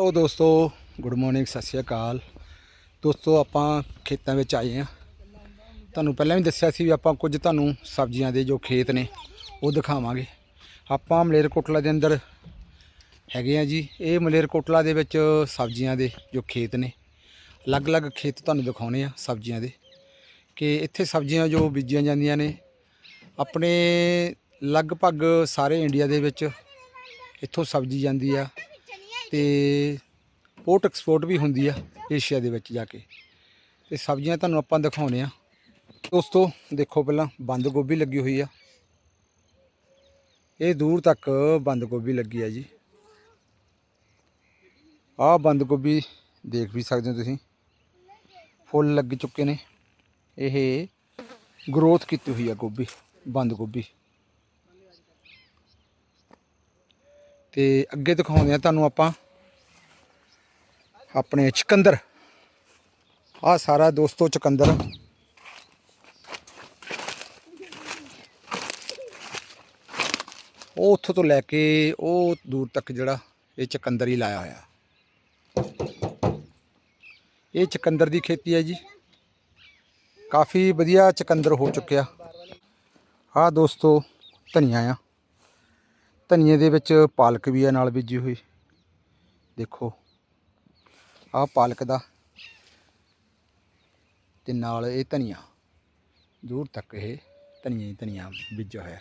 ਉਹ ਦੋਸਤੋ good morning ਸਤਿ ਸ਼੍ਰੀ ਅਕਾਲ। ਦੋਸਤੋ, ਆਪਾਂ ਖੇਤਾਂ ਵਿੱਚ ਆਏ ਆ ਤੁਹਾਨੂੰ ਪਹਿਲਾਂ ਵੀ ਦੱਸਿਆ ਸੀ ਵੀ ਆਪਾਂ ਕੁਝ ਤੁਹਾਨੂੰ ਸਬਜ਼ੀਆਂ ਦੇ ਜੋ ਖੇਤ ਨੇ, ਉਹ ਦਿਖਾਵਾਂਗੇ। ਆਪਾਂ ਮਲੇਰਕੋਟਲਾ ਦੇ ਅੰਦਰ ਹੈਗੇ ਆ ਜੀ। ਇਹ ਮਲੇਰਕੋਟਲਾ ਦੇ ਵਿੱਚ ਸਬਜ਼ੀਆਂ ਦੇ ਜੋ ਖੇਤ ਨੇ, ਅਲੱਗ-ਅਲੱਗ ਖੇਤ ਤੁਹਾਨੂੰ ਦਿਖਾਉਣੇ ਆ ਸਬਜ਼ੀਆਂ ਦੇ। ਕਿ ਇੱਥੇ ਸਬਜ਼ੀਆਂ ਜੋ ਬੀਜੀਆਂ ਜਾਂਦੀਆਂ ਨੇ, ਆਪਣੇ ਲਗਭਗ ਸਾਰੇ ਇੰਡੀਆ ਦੇ ਵਿੱਚ ਇੱਥੋਂ ਸਬਜ਼ੀ ਜਾਂਦੀ ਆ। ਤੇ ਪੋਰਟ ਐਕਸਪੋਰਟ ਵੀ ਹੁੰਦੀ ਆ ਏਸ਼ੀਆ ਦੇ ਵਿੱਚ ਜਾ ਕੇ। ਤੇ ਸਬਜ਼ੀਆਂ ਤੁਹਾਨੂੰ ਆਪਾਂ ਦਿਖਾਉਣੇ ਆ। ਦੋਸਤੋ, ਦੇਖੋ ਪਹਿਲਾਂ ਬੰਦ ਗੋਭੀ ਲੱਗੀ ਹੋਈ ਆ। ਇਹ ਦੂਰ ਤੱਕ ਬੰਦ ਗੋਭੀ ਲੱਗੀ ਆ ਜੀ। ਆਹ ਬੰਦ ਗੋਭੀ ਦੇਖ ਵੀ ਸਕਦੇ ਹੋ ਤੁਸੀਂ। ਫੁੱਲ ਲੱਗ ਚੁੱਕੇ ਨੇ। ਇਹ ਗਰੋਥ ਕੀਤੀ ਹੋਈ ਆ ਗੋਭੀ, ਬੰਦ ਗੋਭੀ। ਤੇ ਅੱਗੇ ਦਿਖਾਉਂਦੇ ਆ ਤੁਹਾਨੂੰ ਆਪਾਂ ਆਪਣੇ ਚਕੰਦਰ। ਆ ਸਾਰਾ ਦੋਸਤੋ ਚਕੰਦਰ। ਉਹ ਉੱਥੋਂ ਤੋਂ ਲੈ ਕੇ ਉਹ ਦੂਰ ਤੱਕ ਜਿਹੜਾ ਇਹ ਚਕੰਦਰ ਹੀ ਲਾਇਆ ਹੋਇਆ। ਇਹ ਚਕੰਦਰ ਦੀ ਖੇਤੀ ਹੈ ਜੀ। ਕਾਫੀ ਵਧੀਆ ਚਕੰਦਰ ਹੋ ਚੁੱਕਿਆ। ਆ ਦੋਸਤੋ ਧਨੀਆ ਆ। ਧਨੀਏ ਦੇ ਵਿੱਚ ਪਾਲਕ ਵੀ ਆ ਨਾਲ ਬੀਜੀ ਹੋਈ। ਦੇਖੋ, ਆਹ ਪਾਲਕ ਦਾ ਤੇ ਨਾਲ ਇਹ ਧਨੀਆ। ਦੂਰ ਤੱਕ ਇਹ ਧਨੀਆ ਹੀ ਧਨੀਆ ਬੀਜਿਆ ਹੋਇਆ।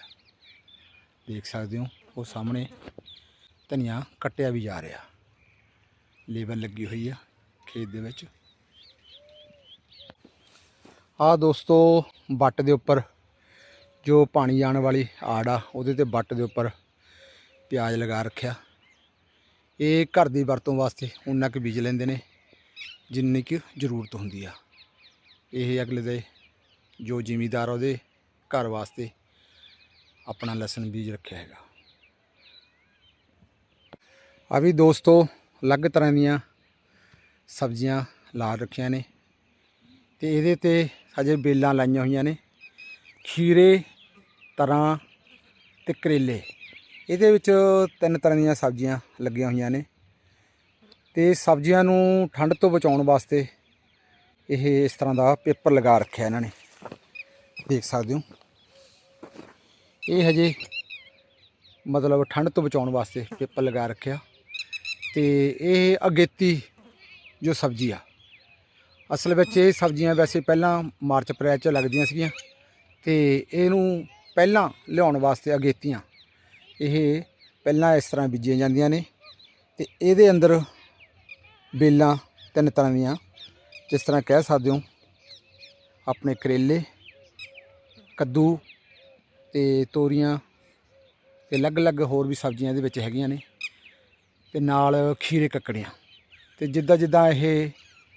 ਦੇਖ ਸਕਦੇ ਹੋ, ਉਹ ਸਾਹਮਣੇ ਧਨੀਆ ਕੱਟਿਆ ਵੀ ਜਾ ਰਿਹਾ। ਲੇਬਰ ਲੱਗੀ ਹੋਈ ਆ ਖੇਤ ਦੇ ਵਿੱਚ। ਆ ਦੋਸਤੋ ਬੱਟ ਦੇ ਉੱਪਰ ਜੋ ਪਾਣੀ ਜਾਣ ਵਾਲੀ ਆੜ ਆ, ਉਹਦੇ ਤੇ ਬੱਟ ਦੇ ਉੱਪਰ ਪਿਆਜ਼ ਲਗਾ ਰੱਖਿਆ। ਇਹ ਘਰ ਦੀ ਵਰਤੋਂ ਵਾਸਤੇ ਉਨਾ ਕੁ ਬੀਜ ਲੈਂਦੇ ਨੇ, ਜਿੰਨੀ ਕੁ ਜ਼ਰੂਰਤ ਹੁੰਦੀ ਆ। ਇਹ ਅਗਲੇ ਦੇ ਜੋ ਜ਼ਿਮੀਦਾਰ ਉਹਦੇ ਘਰ ਵਾਸਤੇ ਆਪਣਾ ਲਸਣ ਬੀਜ ਰੱਖਿਆ ਹੈਗਾ। ਆ ਵੀ ਦੋਸਤੋ, ਅਲੱਗ ਤਰ੍ਹਾਂ ਦੀਆਂ ਸਬਜ਼ੀਆਂ ਲਾ ਰੱਖੀਆਂ ਨੇ ਤੇ ਇਹਦੇ ਤੇ ਅਜੇ ਬੇਲਾਂ ਲਾਈਆਂ ਹੋਈਆਂ ਨੇ। ਖੀਰੇ, ਤਰਾਂ ਤੇ ਕਰੇਲੇ। ਇਹਦੇ ਵਿੱਚ ਤਿੰਨ ਤਰ੍ਹਾਂ ਦੀਆਂ ਸਬਜ਼ੀਆਂ ਲੱਗੀਆਂ ਹੋਈਆਂ ਨੇ ਤੇ ਸਬਜ਼ੀਆਂ ਨੂੰ ਠੰਡ ਤੋਂ ਬਚਾਉਣ ਵਾਸਤੇ ਇਹ ਇਸ ਤਰ੍ਹਾਂ ਦਾ ਪੇਪਰ ਲਗਾ ਰੱਖਿਆ ਇਹਨਾਂ ਨੇ। ਦੇਖ ਸਕਦੇ ਹੋ। ਇਹ ਹਜੇ ਮਤਲਬ ਠੰਡ ਤੋਂ ਬਚਾਉਣ ਵਾਸਤੇ ਪੇਪਰ ਲਗਾ ਰੱਖਿਆ ਤੇ ਇਹ ਅਗੇਤੀ ਜੋ ਸਬਜ਼ੀ ਆ, ਅਸਲ ਵਿੱਚ ਇਹ ਸਬਜ਼ੀਆਂ ਵੈਸੇ ਪਹਿਲਾਂ ਮਾਰਚ ਅਪ੍ਰੈਲ ਚ ਲੱਗਦੀਆਂ ਸੀਗੀਆਂ ਤੇ ਇਹਨੂੰ ਪਹਿਲਾਂ ਲਿਆਉਣ ਵਾਸਤੇ ਅਗੇਤੀਆਂ ਇਹ ਪਹਿਲਾਂ ਇਸ ਤਰ੍ਹਾਂ ਬੀਜੀਆਂ ਜਾਂਦੀਆਂ ਨੇ ਤੇ ਇਹਦੇ ਅੰਦਰ ਬੇਲਾਂ, ਤਿੰਨ ਤਰ੍ਹਾਂ ਦੀਆਂ ਜਿਸ ਤਰ੍ਹਾਂ ਕਹਿ ਸਕਦੇ ਹੋ, ਆਪਣੇ ਕਰੇਲੇ, ਕੱਦੂ ਤੇ ਤੋਰੀਆਂ ਤੇ ਅਲੱਗ-ਅਲੱਗ ਹੋਰ ਵੀ ਸਬਜ਼ੀਆਂ ਇਹਦੇ ਵਿੱਚ ਹੈਗੀਆਂ ਨੇ ਤੇ ਨਾਲ ਖੀਰੇ ਕੱਕੜੀਆਂ ਤੇ ਜਿੱਦਾਂ ਜਿੱਦਾਂ ਇਹ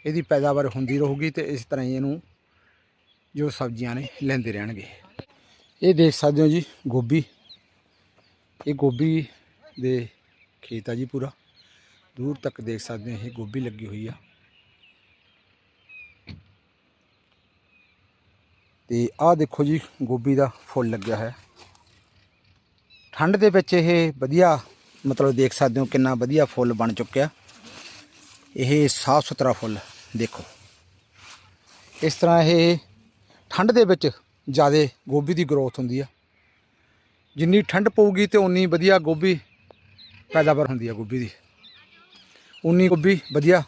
ਇਹਦੀ ਪੈਦਾਵਾਰ ਹੁੰਦੀ ਰਹੂਗੀ ਤੇ ਇਸ ਤਰ੍ਹਾਂ ਹੀ ਇਹਨੂੰ ਜੋ ਸਬਜ਼ੀਆਂ ਨੇ ਲੈਂਦੇ ਰਹਿਣਗੇ। ਇਹ ਦੇਖ ਸਕਦੇ ਹੋ ਜੀ ਗੋਭੀ। ਇਹ ਗੋਭੀ ਦੇ ਖੇਤ ਆ ਜੀ ਪੂਰਾ। ਦੂਰ ਤੱਕ ਦੇਖ ਸਕਦੇ ਹੋ ਇਹ ਗੋਭੀ ਲੱਗੀ ਹੋਈ ਆ। ਤੇ ਆਹ ਦੇਖੋ ਜੀ, ਗੋਭੀ ਦਾ ਫੁੱਲ ਲੱਗਿਆ ਹੈ ਠੰਡ ਦੇ ਵਿੱਚ ਇਹ ਵਧੀਆ ਮਤਲਬ ਦੇਖ ਸਕਦੇ ਹੋ ਕਿੰਨਾ ਵਧੀਆ ਫੁੱਲ ਬਣ ਚੁੱਕਿਆ। ਇਹ ਸਾਫ਼ ਸੁਥਰਾ ਫੁੱਲ, ਦੇਖੋ। ਇਸ ਤਰ੍ਹਾਂ ਇਹ ਠੰਡ ਦੇ ਵਿੱਚ ਜ਼ਿਆਦਾ ਗੋਭੀ ਦੀ ਗਰੋਥ ਹੁੰਦੀ ਆ। ਜਿੰਨੀ ਠੰਡ ਪਊਗੀ ਤੇ ਉਨੀ ਵਧੀਆ ਗੋਭੀ ਪੈਦਾਵਾਰ ਹੁੰਦੀ ਆ ਗੋਭੀ ਦੀ। ਉਨੀ ਗੋਭੀ ਵਧੀਆ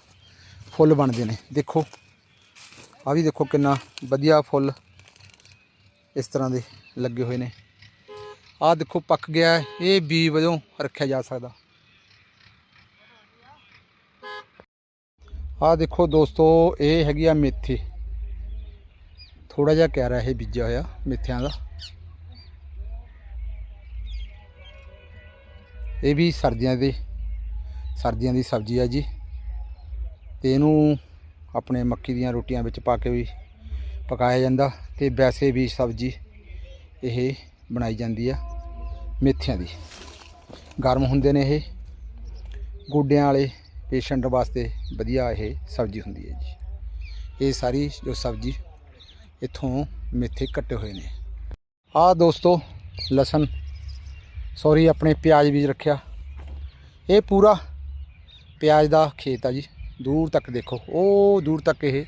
ਫੁੱਲ ਬਣਦੇ ਨੇ। ਦੇਖੋ ਆ ਵੀ ਦੇਖੋ ਕਿੰਨਾ ਵਧੀਆ ਫੁੱਲ ਇਸ ਤਰ੍ਹਾਂ ਦੇ ਲੱਗੇ ਹੋਏ ਨੇ। ਆਹ ਦੇਖੋ ਪੱਕ ਗਿਆ ਇਹ ਬੀ ਵਜੋਂ ਰੱਖਿਆ ਜਾ ਸਕਦਾ। ਆਹ ਦੇਖੋ ਦੋਸਤੋ, ਇਹ ਹੈਗੀ ਆ ਮੇਥੀ। ਥੋੜਾ ਜਿਹਾ ਕਿਆਰਾ ਇਹ ਬੀਜਿਆ ਹੋਇਆ ਮੇਥਿਆਂ ਦਾ। ਇਹ ਵੀ ਸਰਦੀਆਂ ਦੇ, ਸਰਦੀਆਂ ਦੀ ਸਬਜ਼ੀ ਆ ਜੀ। ਤੇ ਇਹਨੂੰ ਆਪਣੇ ਮੱਕੀ ਦੀਆਂ ਰੋਟੀਆਂ ਵਿੱਚ ਪਾ ਕੇ ਵੀ ਪਕਾਇਆ ਜਾਂਦਾ ਤੇ ਵੈਸੇ ਵੀ ਸਬਜ਼ੀ ਇਹ ਬਣਾਈ ਜਾਂਦੀ ਆ ਮੇਥਿਆਂ ਦੀ। ਗਰਮ ਹੁੰਦੇ ਨੇ ਇਹ, ਗੋਡਿਆਂ ਵਾਲੇ ਪੇਸ਼ੈਂਟ ਵਾਸਤੇ ਵਧੀਆ ਇਹ ਸਬਜ਼ੀ ਹੁੰਦੀ ਹੈ ਜੀ। ਇਹ ਸਾਰੀ ਜੋ ਸਬਜ਼ੀ ਇੱਥੋਂ ਮੇਥੇ ਕੱਟੇ ਹੋਏ ਨੇ। ਆਹ ਦੋਸਤੋ ਲਸਣ ਸੌਰੀ, ਆਪਣੇ ਪਿਆਜ਼ ਬੀਜ ਰੱਖਿਆ। ਇਹ ਪੂਰਾ ਪਿਆਜ਼ ਦਾ ਖੇਤ ਆ ਜੀ। ਦੂਰ ਤੱਕ ਦੇਖੋ। ਉਹ ਦੂਰ ਤੱਕ ਇਹ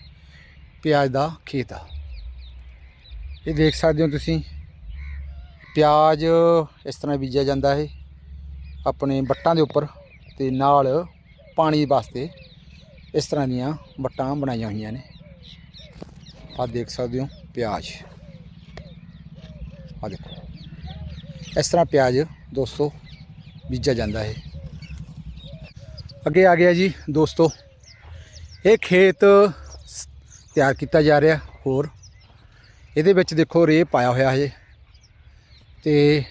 ਪਿਆਜ਼ ਦਾ ਖੇਤ ਆ। ਇਹ ਦੇਖ ਸਕਦੇ ਹੋ ਤੁਸੀਂ। ਪਿਆਜ਼ ਇਸ ਤਰ੍ਹਾਂ ਬੀਜਿਆ ਜਾਂਦਾ ਹੈ ਆਪਣੇ ਵੱਟਾਂ ਦੇ ਉੱਪਰ ਤੇ ਨਾਲ ਪਾਣੀ ਵਾਸਤੇ ਇਸ ਤਰ੍ਹਾਂ ਦੀਆਂ ਵੱਟਾਂ ਬਣਾਈਆਂ ਹੋਈਆਂ ਨੇ। ਆਹ ਦੇਖ ਸਕਦੇ ਹੋ ਪਿਆਜ਼। ਆਹ ਦੇਖੋ। ਇਸ ਤਰ੍ਹਾਂ ਪਿਆਜ਼ ਦੋਸਤੋ ਬੀਜਿਆ ਜਾਂਦਾ ਹੈ ਅੱਗੇ ਆ ਗਿਆ ਜੀ ਦੋਸਤੋ, ਇਹ ਖੇਤ ਸ- ਤਿਆਰ ਕੀਤਾ ਜਾ ਰਿਹਾ ਹੋਰ। ਇਹਦੇ ਵਿੱਚ ਦੇਖੋ ਰੇਹ ਪਾਇਆ ਹੋਇਆ ਹੈ ਤੇ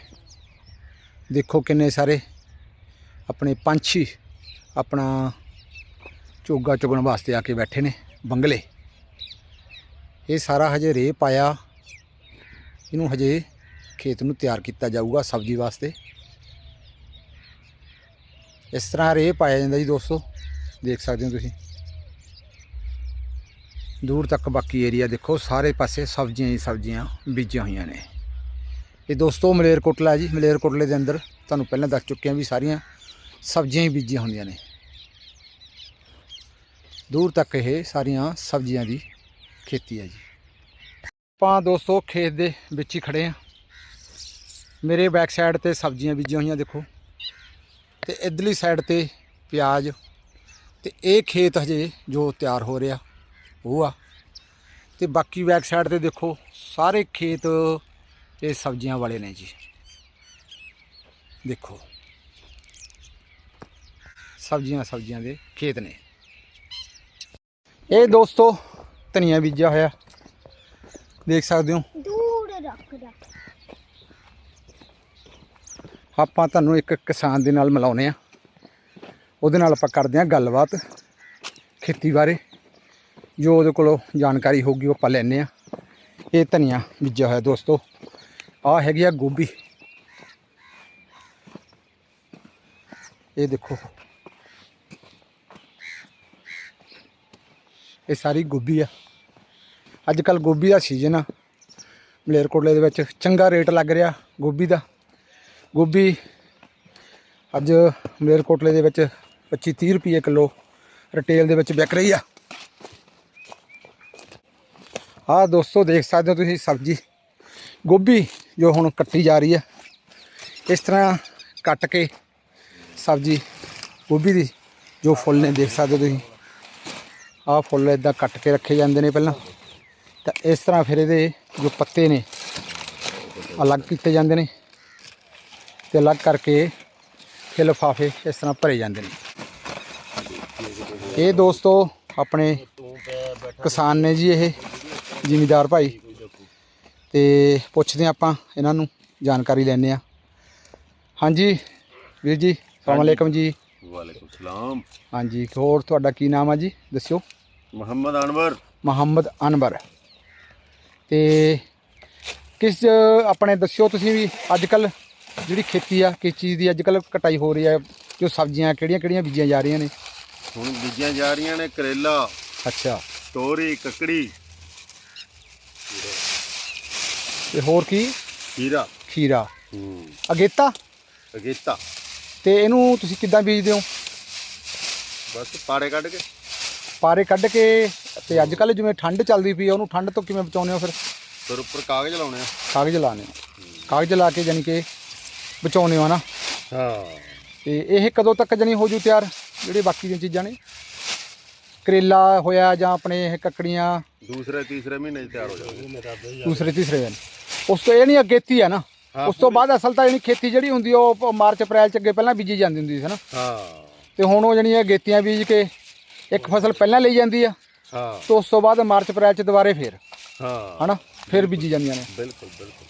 ਦੇਖੋ ਕਿੰਨੇ ਸਾਰੇ ਆਪਣੇ ਪੰਛੀ ਆਪਣਾ ਚੋਗਾ ਚੁਗਣ ਵਾਸਤੇ ਆ ਕੇ ਬੈਠੇ ਨੇ ਬੰਗਲੇ। ਇਹ ਸਾਰਾ ਹਜੇ ਰੇਹ ਪਾਇਆ। ਇਹਨੂੰ ਹਜੇ ਖੇਤ ਨੂੰ ਤਿਆਰ ਕੀਤਾ ਜਾਊਗਾ ਸਬਜ਼ੀ ਵਾਸਤੇ। ਇਸ ਤਰ੍ਹਾਂ ਰੇਹ ਪਾਇਆ ਜਾਂਦਾ ਜੀ ਦੋਸਤੋ, ਦੇਖ ਸਕਦੇ ਹੋ ਤੁਸੀਂ। ਦੂਰ ਤੱਕ ਬਾਕੀ ਏਰੀਆ ਦੇਖੋ, ਸਾਰੇ ਪਾਸੇ ਸਬਜ਼ੀਆਂ ਹੀ ਸਬਜ਼ੀਆਂ ਬੀਜੀਆਂ ਹੋਈਆਂ ਨੇ। ਇਹ ਦੋਸਤੋ ਮਲੇਰਕੋਟਲਾ ਜੀ, ਮਲੇਰਕੋਟਲੇ ਦੇ ਅੰਦਰ ਤੁਹਾਨੂੰ ਪਹਿਲਾਂ ਦੱਸ ਚੁੱਕੇ ਹਾਂ ਵੀ ਸਾਰੀਆਂ ਸਬਜ਼ੀਆਂ ਹੀ ਬੀਜੀਆਂ ਹੁੰਦੀਆਂ ਨੇ। ਦੂਰ ਤੱਕ ਇਹ ਸਾਰੀਆਂ ਸਬਜ਼ੀਆਂ ਦੀ ਖੇਤੀ ਹੈ ਜੀ। ਆਪਾਂ ਦੋਸਤੋ ਖੇਤ ਦੇ ਵਿੱਚ ਹੀ ਖੜੇ ਆ ਮੇਰੇ ਬੈਕ ਸਾਈਡ ਤੇ ਸਬਜ਼ੀਆਂ ਬੀਜੀਆਂ ਹੋਈਆਂ ਦੇਖੋ। ਤੇ ਇਧਰਲੀ ਸਾਈਡ ਤੇ ਪਿਆਜ਼ ਤੇ ਇਹ ਖੇਤ ਹਜੇ ਜੋ ਤਿਆਰ ਹੋ ਰਿਹਾ, ਉਹ ਆ। ਤੇ ਬਾਕੀ ਬੈਕ ਸਾਈਡ ਤੇ ਦੇਖੋ, ਸਾਰੇ ਖੇਤ ਇਹ ਸਬਜ਼ੀਆਂ ਵਾਲੇ ਨੇ ਜੀ। ਦੇਖੋ। ਸਬਜ਼ੀਆਂ ਸਬਜ਼ੀਆਂ ਦੇ ਖੇਤ ਨੇ। ਇਹ ਦੋਸਤੋ ਧਨੀਆ ਬੀਜਿਆ ਹੋਇਆ। ਦੇਖ ਸਕਦੇ ਹੋ। ਦੂਰ ਰੱਖ ਰੱਖ। ਆਪਾਂ ਤੁਹਾਨੂੰ ਇੱਕ ਕਿਸਾਨ ਦੇ ਨਾਲ ਮਿਲਾਉਨੇ ਆ ਉਹਦੇ ਨਾਲ ਆਪਾਂ ਕਰਦੇ ਆ ਗੱਲਬਾਤ ਖੇਤੀ ਬਾਰੇ। ਜੋ ਉਹਦੇ ਕੋਲੋਂ ਜਾਣਕਾਰੀ ਹੋਊਗੀ ਉਹ ਆਪਾਂ ਲੈਣੇ ਆ ਇਹ ਧਨੀਆ ਬੀਜਿਆ ਹੋਇਆ ਦੋਸਤੋ। ਆ ਹੈਗੀ ਆ ਗੋਭੀ। ਇਹ ਦੇਖੋ। ਇਹ ਸਾਰੀ ਗੋਭੀ ਆ। ਅੱਜ ਕੱਲ ਗੋਭੀ ਦਾ ਸੀਜ਼ਨ ਆ। ਮਲੇਰਕੋਟਲੇ ਦੇ ਵਿੱਚ ਚੰਗਾ ਰੇਟ ਲੱਗ ਰਿਹਾ ਗੋਭੀ ਦਾ। ਗੋਭੀ ਅੱਜ ਮਲੇਰਕੋਟਲੇ ਦੇ ਵਿੱਚ 25 30 ਰੁਪਏ ਕਿਲੋ ਰਿਟੇਲ ਦੇ ਵਿੱਚ ਵਿਕ ਰਹੀ ਆ। ਆਹ ਦੋਸਤੋ ਦੇਖ ਸਕਦੇ ਹੋ ਤੁਸੀਂ ਸਬਜ਼ੀ। ਗੋਭੀ ਜੋ ਹੁਣ ਕੱਟੀ ਜਾ ਰਹੀ ਆ। ਇਸ ਤਰ੍ਹਾਂ ਕੱਟ ਕੇ ਸਬਜ਼ੀ ਗੋਭੀ ਦੀ ਜੋ ਫੁੱਲ ਨੇ ਦੇਖ ਸਕਦੇ ਹੋ ਤੁਸੀਂ। ਆਹ ਫੁੱਲ ਇਦਾਂ ਕੱਟ ਕੇ ਰੱਖੇ ਜਾਂਦੇ ਨੇ ਪਹਿਲਾਂ। ਤਾਂ ਇਸ ਤਰ੍ਹਾਂ ਫਿਰ ਇਹਦੇ ਜੋ ਪੱਤੇ ਨੇ, ਅਲੱਗ ਕੀਤੇ ਜਾਂਦੇ ਨੇ। ਤੇ ਅਲੱਗ ਕਰਕੇ ਫਿਰ ਲਿਫਾਫੇ ਇਸ ਤਰ੍ਹਾਂ ਭਰੇ ਜਾਂਦੇ ਨੇ। ਇਹ ਦੋਸਤੋ ਆਪਣੇ ਕਿਸਾਨ ਨੇ ਜੀ ਇਹ ਜ਼ਿਮੀਦਾਰ ਭਾਈ। ਤੇ ਪੁੱਛਦੇ ਆਪਾਂ ਇਹਨਾਂ ਨੂੰ ਜਾਣਕਾਰੀ ਲੈਣੇ ਆ ਹਾਂਜੀ ਵੀਰ ਜੀ ਸਲਾਮ ਅਲੈਕਮ ਜੀ। ਵਾਲੇਕੁਮ ਸਲਾਮ। ਹਾਂਜੀ ਹੋਰ ਤੁਹਾਡਾ ਕੀ ਨਾਮ ਆ ਜੀ? ਦੱਸਿਓ। ਮੁਹੰਮਦ ਅਨਵਰ। ਮੁਹੰਮਦ ਅਨਵਰ। ਤੇ ਕਿਸ ਆਪਣੇ ਦੱਸਿਓ ਤੁਸੀਂ ਵੀ ਅੱਜ ਕੱਲ ਜਿਹੜੀ ਖੇਤੀ ਆ ਕਿਸ ਚੀਜ਼ ਦੀ ਅੱਜ ਕੱਲ ਕਟਾਈ ਹੋ ਰਹੀ ਹੈ ਜੋ ਸਬਜ਼ੀਆਂ ਕਿਹੜੀਆਂ ਕਿਹੜੀਆਂ ਬੀਜੀਆਂ ਜਾ ਰਹੀਆਂ ਨੇ? ਹੁਣ ਬੀਜੀਆਂ ਜਾ ਰਹੀਆਂ ਨੇ ਕਰੇਲਾ ਅੱਛਾ। ਤੋਰੀ ਕੱਕੜੀ। ਤੇ ਹੋਰ ਕੀ? ਖੀਰਾ। ਖੀਰਾ। ਹੂੰ। ਅਗੇਤਾ? ਅਗੇਤਾ। ਤੇ ਇਹਨੂੰ ਤੁਸੀਂ ਕਿੱਦਾਂ ਬੀਜਦੇ ਹੋ? ਬਸ ਪਾੜੇ ਕੱਢ ਕੇ। ਪਾਰੇ ਕੱਢ ਕੇ ਤੇ ਅੱਜ ਕੱਲ ਜਿਵੇਂ ਠੰਡ ਚੱਲਦੀ ਪਈ ਆ ਉਹਨੂੰ ਠੰਡ ਤੋਂ ਕਿਵੇਂ ਬਚਾਉਂਦੇ ਹੋ ਫਿਰ? ਫਿਰ ਉੱਪਰ ਕਾਗਜ਼ ਲਾਉਣੇ ਆ। ਕਾਗਜ਼ ਲਾਣੇ ਕਾਗਜ਼ ਲਾ ਕੇ ਜਾਨੀ ਕਿ ਬਚਾਉਂਦੇ ਹੋ ਨਾ। ਹਾਂ। ਤੇ ਇਹ ਕਦੋਂ ਤੱਕ ਜਣੀ ਹੋ ਜੂ ਤਿਆਰ? ਜਿਹੜੇ ਬਾਕੀ ਦੀਆਂ ਚੀਜ਼ਾਂ ਨੇ। ਕਰੇਲਾ ਹੋਇਆ ਜਾਂ ਆਪਣੇ ਇਹ ਕੱਕੜੀਆਂ। ਦੂਸਰੇ ਤੀਸਰੇ ਮਹੀਨੇ 'ਚ ਤਿਆਰ ਹੋ ਜਾਣਗੇ। ਦੂਸਰੇ ਤੀਸਰੇ ਦਿਨ। ਉਸ ਤੋਂ ਇਹ ਨਹੀਂ ਅਗੇਤੀ ਹੈ ਨਾ। ਉਸ ਤੋਂ ਬਾਅਦ ਅਸਲ ਤਾਂ ਇਹਨੀ ਖੇਤੀ ਜਿਹੜੀ ਹੁੰਦੀ ਆ, ਉਹ ਮਾਰਚ ਅਪ੍ਰੈਲ ਚ ਅੱਗੇ ਪਹਿਲਾਂ ਬੀਜੀ ਜਾਂਦੀ ਹੁੰਦੀ ਸੀ ਨਾ। ਹਾਂ। ਤੇ ਹੁਣ ਉਹ ਜਿਹੜੀਆਂ ਗੇਤੀਆਂ ਬੀਜ ਕੇ ਇੱਕ ਫਸਲ ਪਹਿਲਾਂ ਲਈ ਜਾਂਦੀ ਆ। ਹਾਂ। ਤੇ ਉਸ ਤੋਂ ਬਾਅਦ ਮਾਰਚ ਅਪ੍ਰੈਲ ਚ ਦੁਬਾਰੇ ਫੇਰ। ਹਾਂ। ਹਨਾ? ਫੇਰ ਬੀਜੀ ਜਾਂਦੀਆਂ ਨੇ। ਬਿਲਕੁਲ ਬਿਲਕੁਲ।